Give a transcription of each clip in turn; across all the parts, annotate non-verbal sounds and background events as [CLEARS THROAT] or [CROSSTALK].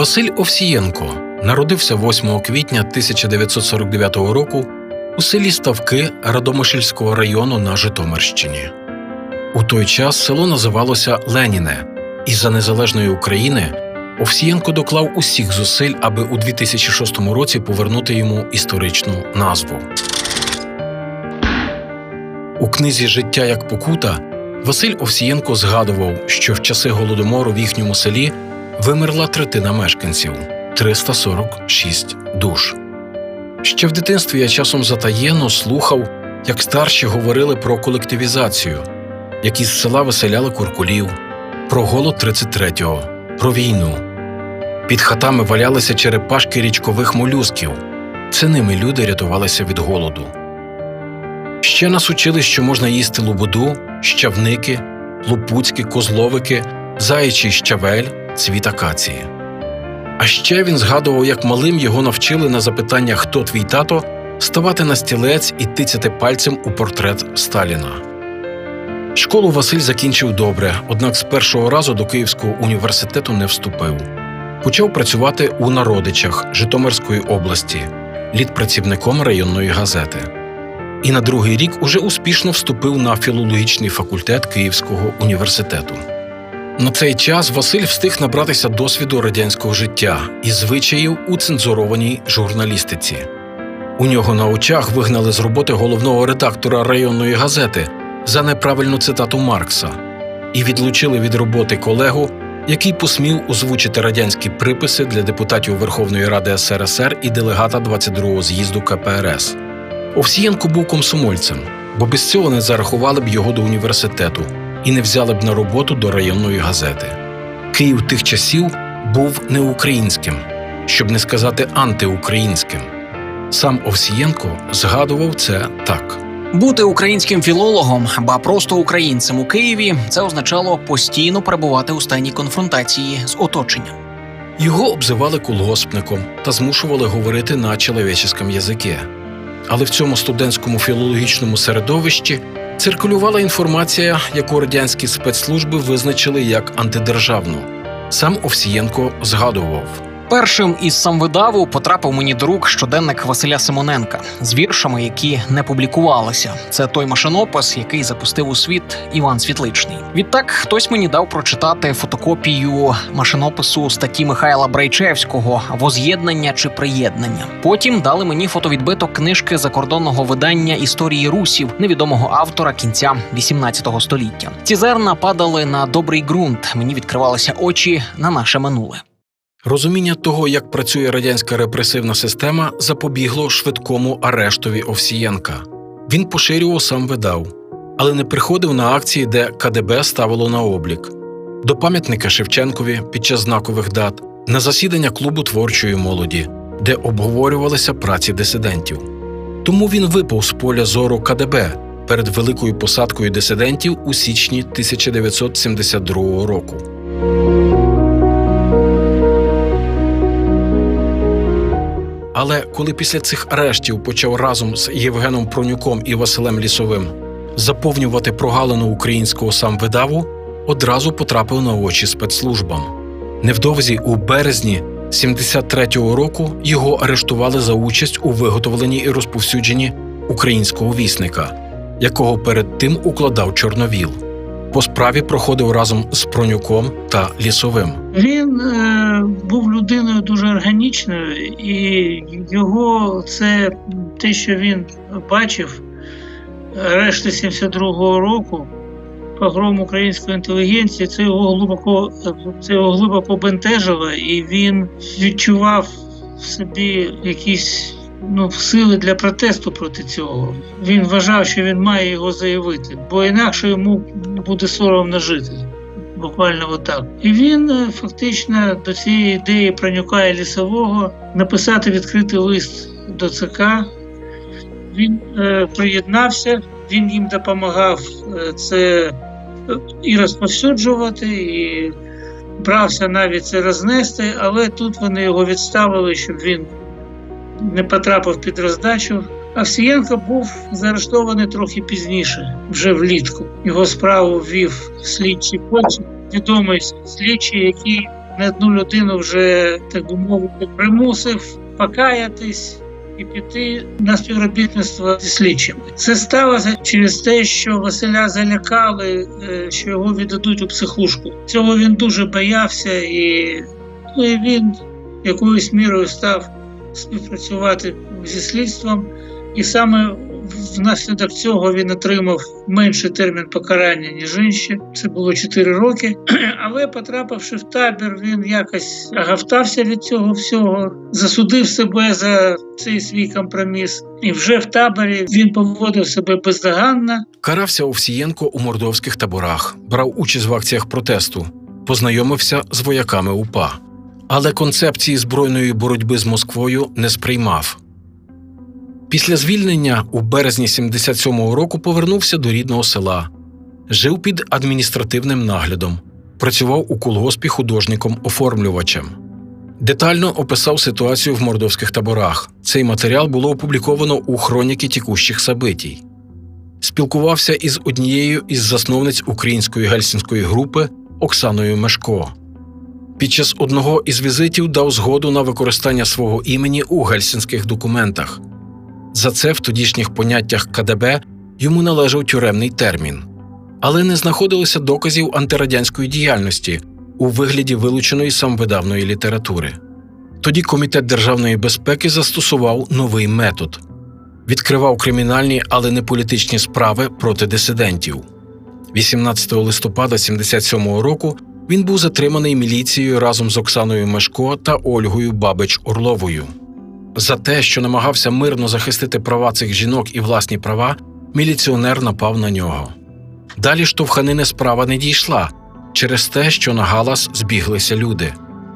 Василь Овсієнко народився 8 квітня 1949 року у селі Ставки Радомишльського району на Житомирщині. У той час село називалося Леніне, і за незалежної України Овсієнко доклав усіх зусиль, аби у 2006 році повернути йому історичну назву. У книзі Життя як покута Василь Овсієнко згадував, що в часи голодомору в їхньому селі вимерла третина мешканців 346 душ. Ще в дитинстві я часом затаєно слухав, як старші говорили про колективізацію, як із села виселяли куркулів, про голод 33-го, про війну. Під хатами валялися черепашки річкових молюсків. Це ними люди рятувалися від голоду. Ще нас учили, що можна їсти лубуду, щавники, лупуцькі, козловики, заячий щавель, цвіт акації. А ще він згадував, як малим його навчили на запитання Хто твій тато ставати на стілець і тицяти пальцем у портрет Сталіна. Школу Василь закінчив добре, однак з першого разу до Київського університету не вступив. Почав працювати у Народичах Житомирської області, літпрацівником районної газети. І на другий рік уже успішно вступив на філологічний факультет Київського університету. На цей час Василь встиг набратися досвіду радянського життя і звичаїв у цензурованій журналістиці. У нього на очах вигнали з роботи головного редактора районної газети за неправильну цитату Маркса і відлучили від роботи колегу, який посмів озвучити радянські приписи для депутатів Верховної Ради СРСР і делегата 22-го з'їзду КПРС. Овсієнко був комсомольцем, бо без цього не зарахували б його до університету і не взяли б на роботу до районної газети. Київ тих часів був не українським, щоб не сказати антиукраїнським. Сам Овсієнко згадував це так. Бути українським філологом або просто українцем у Києві це означало постійно перебувати у стані конфронтації з оточенням. Його обзивали колгоспником та змушували говорити на чоловіческом язикі. Але в цьому студентському філологічному середовищі циркулювала інформація, яку радянські спецслужби визначили як антидержавну. Сам Овсієнко згадував. Першим із самвидаву потрапив мені до рук щоденник Василя Симоненка з віршами, які не публікувалися. Це той машинопис, який запустив у світ Іван Світличний. Відтак хтось мені дав прочитати фотокопію машинопису статті Михайла Брайчевського Воз'єднання чи приєднання. Потім дали мені фотовідбиток книжки закордонного видання історії русів невідомого автора кінця 18 століття. Ці зерна падали на добрий ґрунт. Мені відкривалися очі на наше минуле. Розуміння того, як працює радянська репресивна система, запобігло швидкому арештові Овсієнка. Він поширював сам видав, але не приходив на акції, де КДБ ставило на облік, до пам'ятника Шевченкові під час знакових дат, на засідання клубу творчої молоді, де обговорювалися праці дисидентів. Тому він випав з поля зору КДБ перед великою посадкою дисидентів у січні 1972 року. Але коли після цих арештів почав разом з Євгеном Пронюком і Василем Лісовим заповнювати прогалину українського самвидаву, одразу потрапив на очі спецслужбам. Невдовзі у березні 73-го року його арештували за участь у виготовленні і розповсюдженні українського вісника, якого перед тим укладав Чорновіл. По справі проходив разом з Пронюком та Лісовим. Він е, був людиною дуже органічною, і його це те, що він бачив решти 72-го року, погром української інтелігенції, це його глибоко це його глибоко бентежило, і він відчував в собі якісь ну, сили для протесту проти цього. Він вважав, що він має його заявити, бо інакше йому буде соромно жити. Буквально отак. І він е, фактично до цієї ідеї проникає лісового написати відкритий лист до ЦК. Він е, приєднався, він їм допомагав е, це е, і розповсюджувати, і брався навіть це рознести, але тут вони його відставили, щоб він не потрапив під роздачу. Овсієнко був заарештований трохи пізніше, вже влітку. Його справу ввів слідчий Польщі, відомий слідчий, який не одну людину вже, так би мовити, примусив покаятись і піти на співробітництво зі слідчими. Це сталося через те, що Василя залякали, е, що його віддадуть у психушку. Цього він дуже боявся, і, ну, і він якоюсь мірою став співпрацювати зі слідством, і саме внаслідок цього він отримав менший термін покарання, ніж інші. Це було 4 роки. [CLEARS THROAT] Але потрапивши в табір, він якось агавтався від цього всього, засудив себе за цей свій компроміс. І вже в таборі він поводив себе бездоганно. Карався Овсієнко у мордовських таборах, брав участь в акціях протесту, познайомився з вояками УПА. Але концепції збройної боротьби з Москвою не сприймав. Після звільнення у березні 77-го року повернувся до рідного села, жив під адміністративним наглядом, працював у колгоспі художником-оформлювачем. Детально описав ситуацію в мордовських таборах. Цей матеріал було опубліковано у хроніки тікущих собитій. Спілкувався із однією із засновниць української гельсінської групи Оксаною Мешко. Під час одного із візитів дав згоду на використання свого імені у гельсінських документах. За це в тодішніх поняттях КДБ йому належав тюремний термін, але не знаходилося доказів антирадянської діяльності у вигляді вилученої самовидавної літератури. Тоді Комітет державної безпеки застосував новий метод відкривав кримінальні, але не політичні справи проти дисидентів. 18 листопада 77-го року він був затриманий міліцією разом з Оксаною Мешко та Ольгою Бабич Орловою. За те, що намагався мирно захистити права цих жінок і власні права, міліціонер напав на нього. Далі штовханини справа не дійшла через те, що на галас збіглися люди.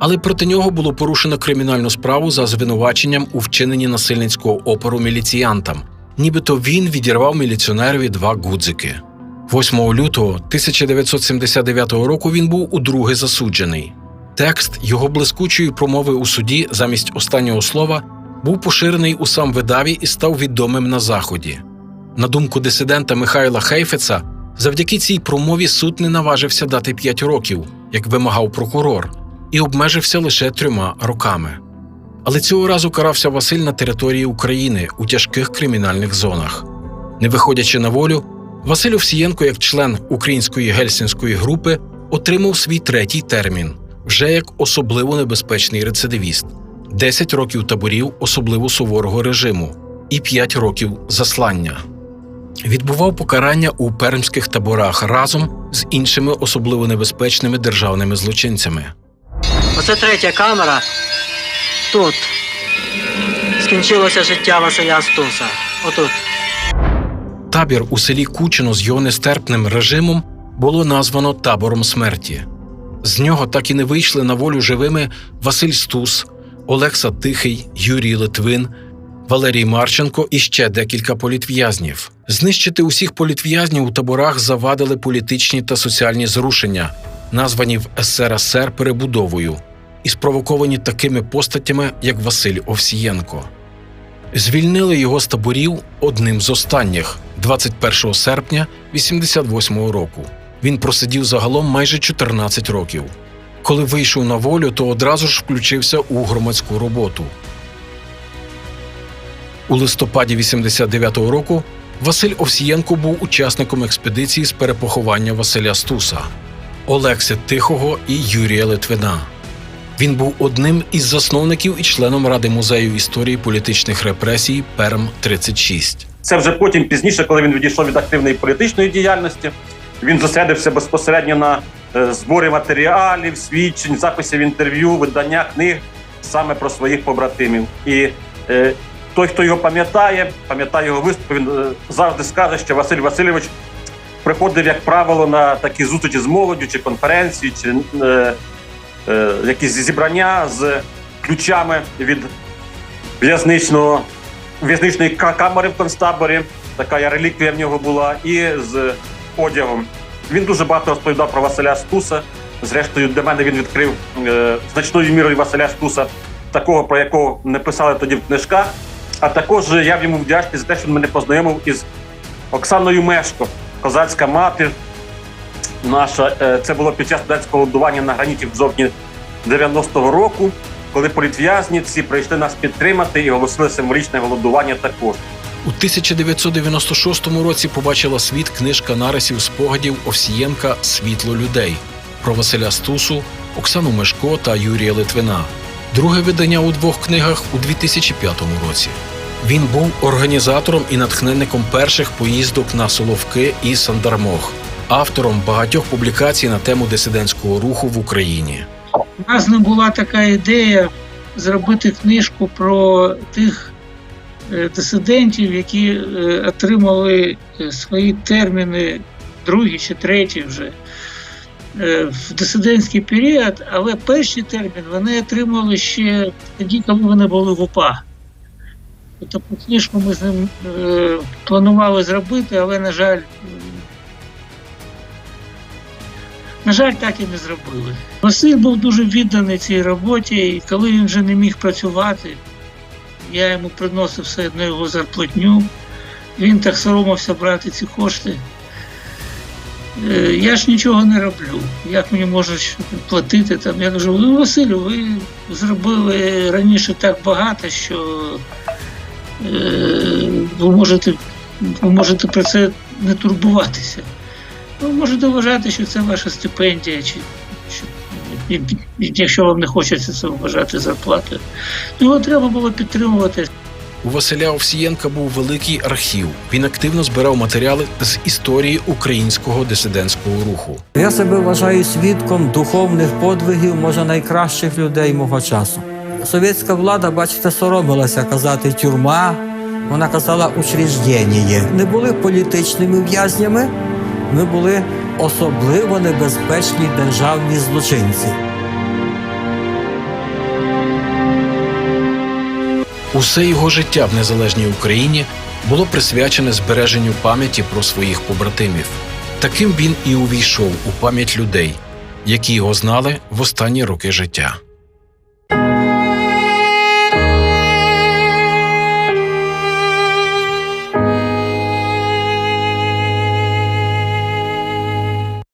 Але проти нього було порушено кримінальну справу за звинуваченням у вчиненні насильницького опору міліціянтам, нібито він відірвав міліціонерові два гудзики. 8 лютого 1979 року він був удруге засуджений. Текст його блискучої промови у суді замість останнього слова був поширений у сам видаві і став відомим на заході. На думку дисидента Михайла Хейфеца, завдяки цій промові суд не наважився дати 5 років, як вимагав прокурор, і обмежився лише трьома роками. Але цього разу карався Василь на території України у тяжких кримінальних зонах. Не виходячи на волю, Василь Овсієнко, як член української гельсінської групи, отримав свій третій термін вже як особливо небезпечний рецидивіст, 10 років таборів особливо суворого режиму і 5 років заслання. Відбував покарання у пермських таборах разом з іншими особливо небезпечними державними злочинцями. Оце третя камера. Тут скінчилося життя Василя Стуса. Отут. Табір у селі Кучино з його нестерпним режимом було названо табором смерті. З нього так і не вийшли на волю живими Василь Стус, Олекса Тихий, Юрій Литвин, Валерій Марченко і ще декілька політв'язнів. Знищити усіх політв'язнів у таборах завадили політичні та соціальні зрушення, названі в СРСР перебудовою, і спровоковані такими постатями, як Василь Овсієнко. Звільнили його з таборів одним з останніх 21 серпня 88 року. Він просидів загалом майже 14 років. Коли вийшов на волю, то одразу ж включився у громадську роботу. У листопаді 89-го року Василь Овсієнко був учасником експедиції з перепоховання Василя Стуса, Олекси Тихого і Юрія Литвина. Він був одним із засновників і членом Ради музею історії політичних репресій Перм 36 Це вже потім пізніше, коли він відійшов від активної політичної діяльності. Він зосередився безпосередньо на е, зборі матеріалів, свідчень, записів інтерв'ю, видання книг саме про своїх побратимів. І е, той, хто його пам'ятає, пам'ятає його виступи, він е, завжди скаже, що Василь Васильович приходив, як правило, на такі зустрічі з молоддю, чи конференції, чи е, е, якісь зібрання з ключами від в'язничного в'язничної камери в концтаборі. Така я реліквія в нього була, і з одягом. Він дуже багато розповідав про Василя Стуса. Зрештою, для мене він відкрив е, значною мірою Василя Стуса, такого, про якого не писали тоді в книжках. А також я в йому вдячний за те, що він мене познайомив із Оксаною Мешко, козацька матір. Наша е, це було під час студентського голодування на граніті в жовтні 90-го року, коли політв'язні ці прийшли нас підтримати і оголосили символічне голодування також. У 1996 році побачила світ книжка нарисів спогадів Овсієнка Світло людей про Василя Стусу, Оксану Мешко та Юрія Литвина. Друге видання у двох книгах у 2005 році. Він був організатором і натхненником перших поїздок на Соловки і Сандармох, автором багатьох публікацій на тему дисидентського руху в Україні. У нас не була така ідея зробити книжку про тих е, дисидентів, які е, отримали е, свої терміни, другі чи треті вже в дисидентський період, але перший термін вони отримали ще тоді, коли вони були в УПА. Тобто книжку ми з ним планували зробити, але, на жаль, на жаль, так і не зробили. Василь був дуже відданий цій роботі, і коли він вже не міг працювати, я йому приносив все одно його зарплатню. Він так соромився брати ці кошти. Е, Я ж нічого не роблю. Як мені можуть платити там? Я кажу, ну, Василю, ви зробили раніше так багато, що е, ви можете, ви можете про це не турбуватися. Ви можете вважати, що це ваша стипендія, чи, і- якщо вам не хочеться це вважати зарплатою. Його треба було підтримувати. У Василя Овсієнка був великий архів. Він активно збирав матеріали з історії українського дисидентського руху. Я себе вважаю свідком духовних подвигів, може, найкращих людей мого часу. Совєтська влада, бачите, соромилася казати тюрма. Вона казала учреждення. Не були політичними в'язнями, ми були особливо небезпечні державні злочинці. Усе його життя в незалежній Україні було присвячене збереженню пам'яті про своїх побратимів. Таким він і увійшов у пам'ять людей, які його знали в останні роки життя.